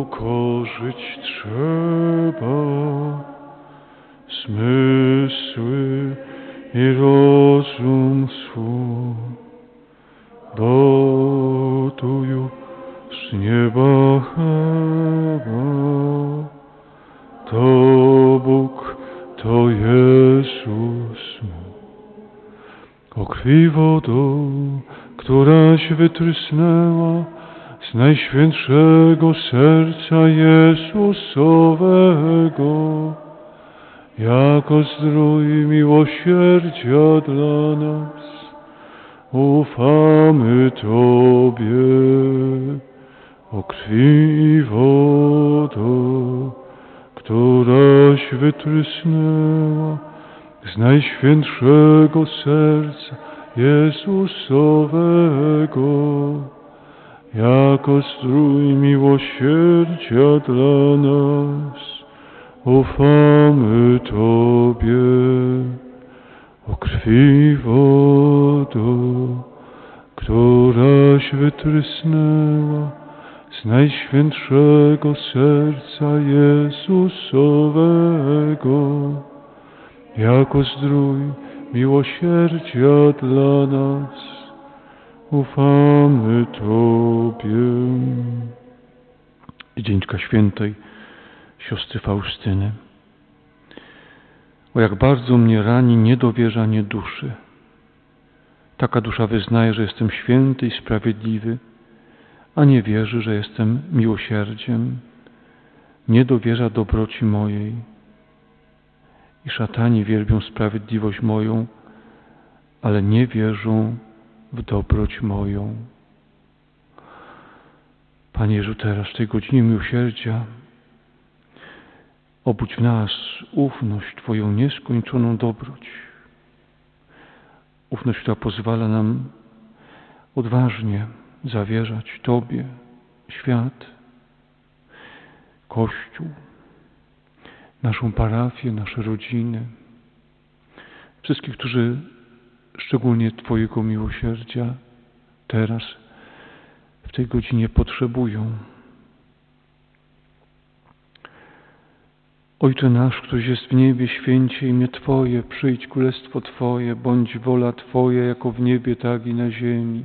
ukorzyć trzeba zmysły i rozum swój, bo tu nieba chyba to Bóg, to Jezus mój. O krwi wodą, któraś wytrysnęła z najświętszego serca Jezusowego, jako zdrój miłosierdzia dla nas, ufamy Tobie. O krwi i wodo, któraś wytrysnęła z najświętszego serca Jezusowego, jako strój miłosierdzia dla nas, ufamy Tobie. O krwi wodo, któraś wytrysnęła z najświętszego serca Jezusowego, jako zdrój miłosierdzia dla nas, ufamy Tobie. Dzieńczka Świętej, siostry Faustyny. O jak bardzo mnie rani niedowierzanie duszy. Taka dusza wyznaje, że jestem święty i sprawiedliwy, a nie wierzy, że jestem miłosierdziem. Nie dowierza dobroci mojej. I szatani wielbią sprawiedliwość moją, ale nie wierzą w dobroć moją. Panie Jezu, teraz w tej godzinie miłosierdzia obudź w nas ufność Twoją nieskończoną dobroć. Ufność, która pozwala nam odważnie zawierzać Tobie świat, Kościół, naszą parafię, nasze rodziny, wszystkich, którzy szczególnie Twojego miłosierdzia teraz, w tej godzinie potrzebują. Ojcze nasz, któryś jest w niebie, święcie imię Twoje, przyjdź królestwo Twoje, bądź wola Twoja, jako w niebie, tak i na ziemi.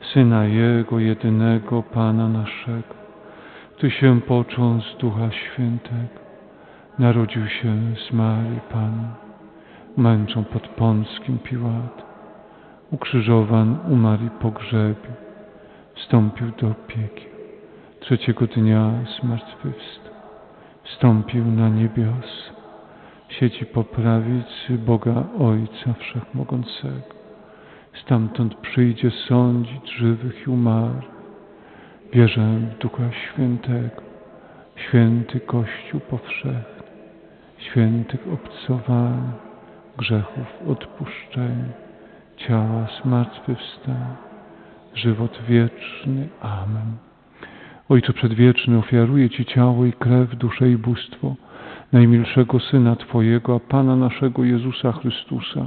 Syna Jego jedynego, Pana naszego, Ty się począł z Ducha Świętego, narodził się z Marii Pan, męczą pod Pąckim Piłat, ukrzyżowan, umarł i pogrzebił, wstąpił do piekieł, trzeciego dnia zmartwychwstał, wstąpił na niebios, siedzi po prawicy Boga Ojca Wszechmogącego, stamtąd przyjdzie sądzić żywych i umarłych. Wierzę w Ducha Świętego, święty Kościół powszechny, świętych obcowania, grzechów odpuszczenia, ciała zmartwychwstania, żywot wieczny. Amen. Ojcze Przedwieczny, ofiaruję Ci ciało i krew, duszę i bóstwo najmilszego Syna Twojego, a Pana naszego Jezusa Chrystusa,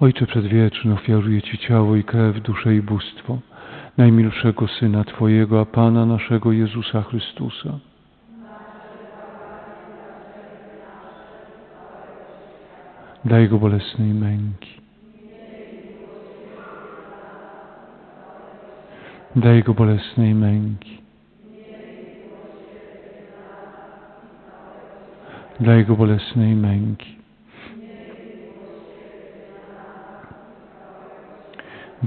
Ojcze Przedwieczny, ofiaruję Ci ciało i krew, duszę i bóstwo najmilszego Syna Twojego, a Pana naszego Jezusa Chrystusa. Dla Jego bolesnej męki. Dla Jego bolesnej męki. Dla Jego bolesnej męki.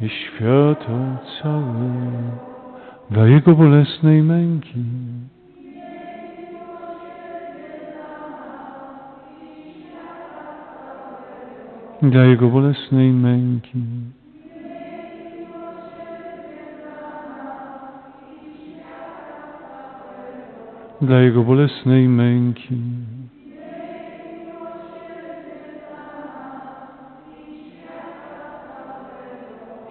i świata całego, dla Jego bolesnej męki. Dla Jego bolesnej męki. Dla Jego bolesnej męki.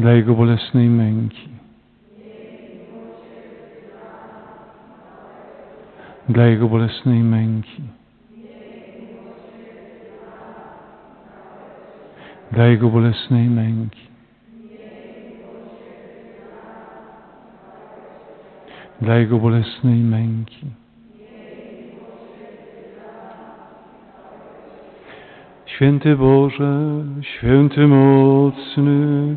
Dla Jego bolesnej męki. Dla Jego bolesnej męki. dla Jego bolesnej męki. Dla Jego bolesnej męki. Święty Boże, święty mocny,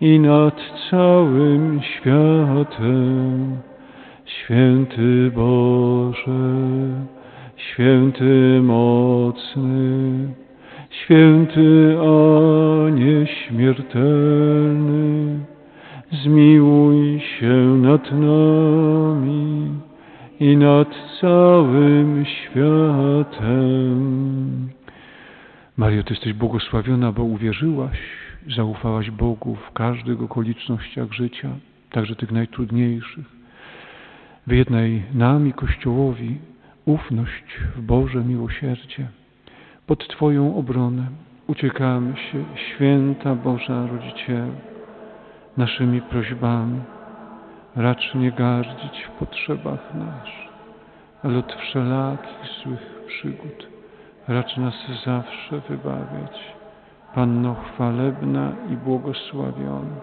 i nad całym światem. Święty Boże, święty mocny, Święty a nieśmiertelny, zmiłuj się nad nami i nad całym światem. Mario, Ty jesteś błogosławiona, bo uwierzyłaś, zaufałaś Bogu w każdych okolicznościach życia, także tych najtrudniejszych. Wyjednaj nami, Kościołowi, ufność w Boże miłosierdzie. Pod Twoją obronę uciekamy się, święta Boża Rodziciel, naszymi prośbami. Racz nie gardzić w potrzebach nasz, ale od wszelakich złych przygód racz nas zawsze wybawiać. Panno chwalebna i błogosławiona,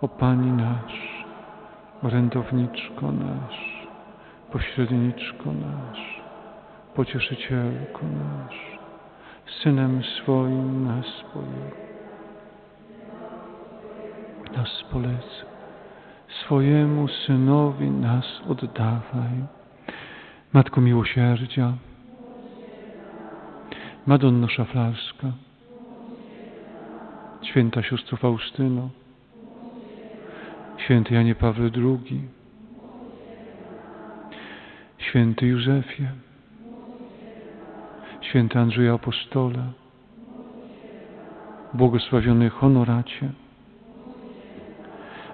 o Pani nasz, orędowniczko nasz, pośredniczko nasz, pocieszycielko nasz, Synem swoim nas pojął. Nas polecę. Swojemu Synowi nas oddawaj. Matko Miłosierdzia, Madonno Szaflarska, Święta Siostro Faustyno, Święty Janie Pawle II, Święty Józefie, święty Andrzej Apostole, błogosławiony honoracie,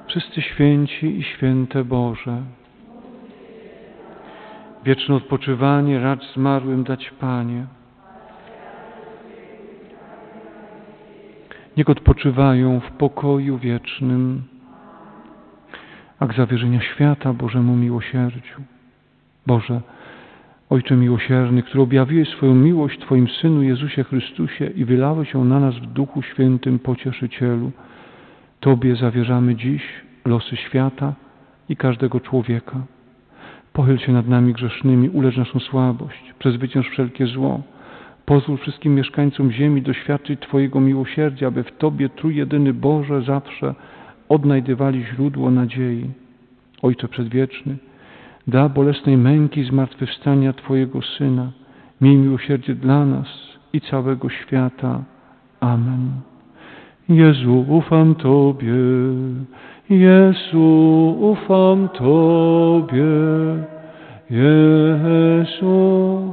wszyscy święci i święte Boże, wieczne odpoczywanie racz zmarłym dać Panie. Niech odpoczywają w pokoju wiecznym, akt zawierzenia świata Bożemu miłosierdziu. Boże, Ojcze miłosierny, który objawiłeś swoją miłość Twoim Synu Jezusie Chrystusie i wylałeś ją na nas w Duchu Świętym Pocieszycielu, Tobie zawierzamy dziś losy świata i każdego człowieka. Pochyl się nad nami grzesznymi, ulecz naszą słabość, przezwycięż wszelkie zło. Pozwól wszystkim mieszkańcom ziemi doświadczyć Twojego miłosierdzia, aby w Tobie Trójjedyny Boże zawsze odnajdywali źródło nadziei. Ojcze Przedwieczny, da bolesnej męki zmartwychwstania Twojego Syna. Miej miłosierdzie dla nas i całego świata. Amen. Jezu, ufam Tobie, Jezu, ufam Tobie, Jezu,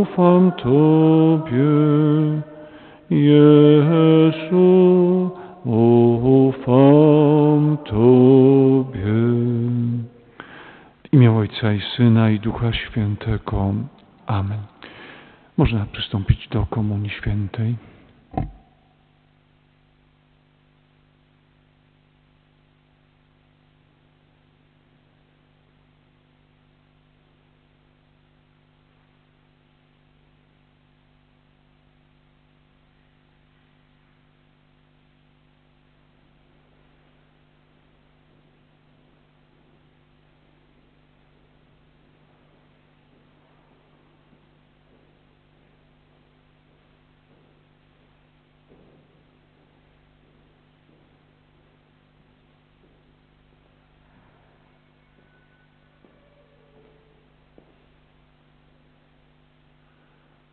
ufam Tobie, Jezu, ufam Tobie. W imię Ojca i Syna i Ducha Świętego. Amen. Można przystąpić do Komunii Świętej.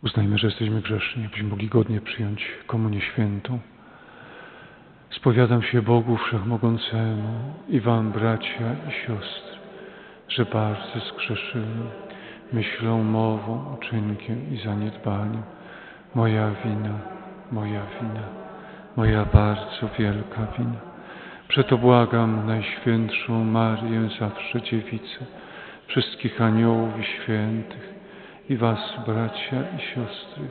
Uznajmy, że jesteśmy grzeszni, abyśmy mogli godnie przyjąć Komunię Świętą. Spowiadam się Bogu Wszechmogącemu i Wam, bracia i siostry, że bardzo zgrzeszyłem myślą, mową, uczynkiem i zaniedbaniem. Moja wina, moja wina, moja bardzo wielka wina. Przeto błagam Najświętszą Marię, zawsze Dziewicę, wszystkich aniołów i świętych, i Was, bracia i siostry,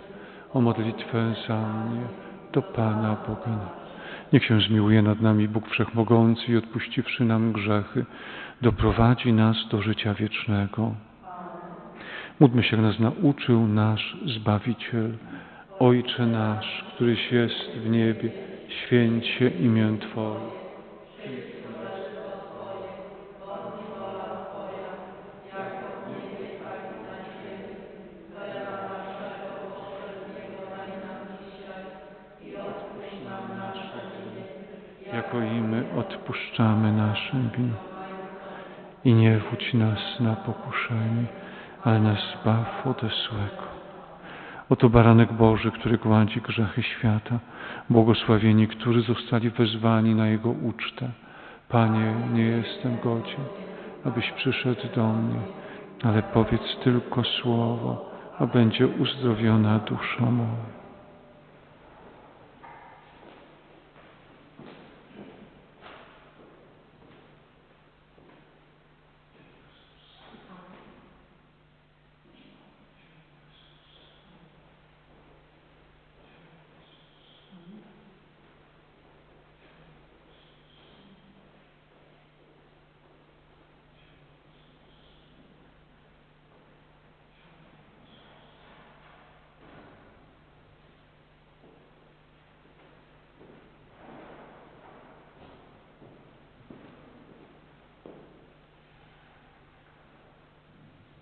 o modlitwę za mnie do Pana Boga. Niech się zmiłuje nad nami Bóg Wszechmogący i odpuściwszy nam grzechy, doprowadzi nas do życia wiecznego. Módlmy się, nas nauczył nasz Zbawiciel. Ojcze nasz, któryś jest w niebie, święć się imię Twoje. Odpuszczamy naszym win. I nie wódź nas na pokuszenie, ale nas zbaw ode złego. Oto baranek Boży, który gładzi grzechy świata, błogosławieni, którzy zostali wezwani na Jego ucztę. Panie, nie jestem godzien, abyś przyszedł do mnie, ale powiedz tylko słowo, a będzie uzdrowiona dusza moja.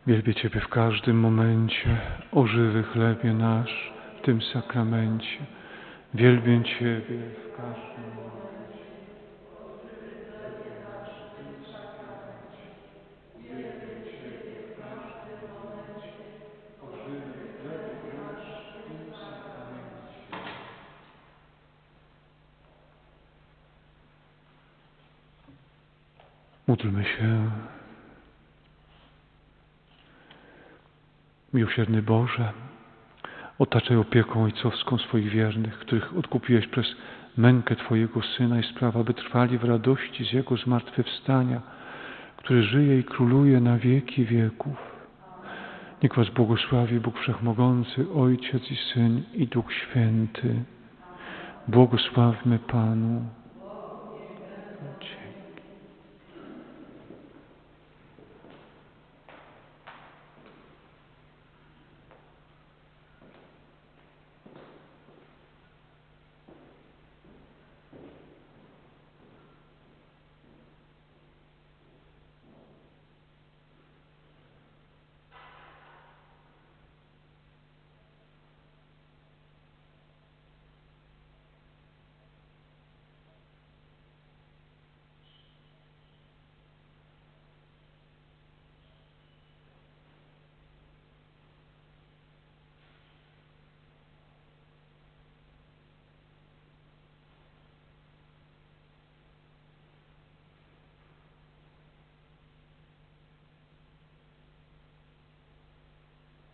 Wielbię Ciebie w każdym momencie, o żywy chlebie nasz, w tym sakramencie. Wielbię Ciebie w każdym momencie. Módlmy się. Miłosierny Boże, otaczaj opieką ojcowską swoich wiernych, których odkupiłeś przez mękę Twojego Syna i sprawa, by trwali w radości z Jego zmartwychwstania, który żyje i króluje na wieki wieków. Niech Was błogosławi Bóg Wszechmogący, Ojciec i Syn i Duch Święty. Błogosławmy Panu.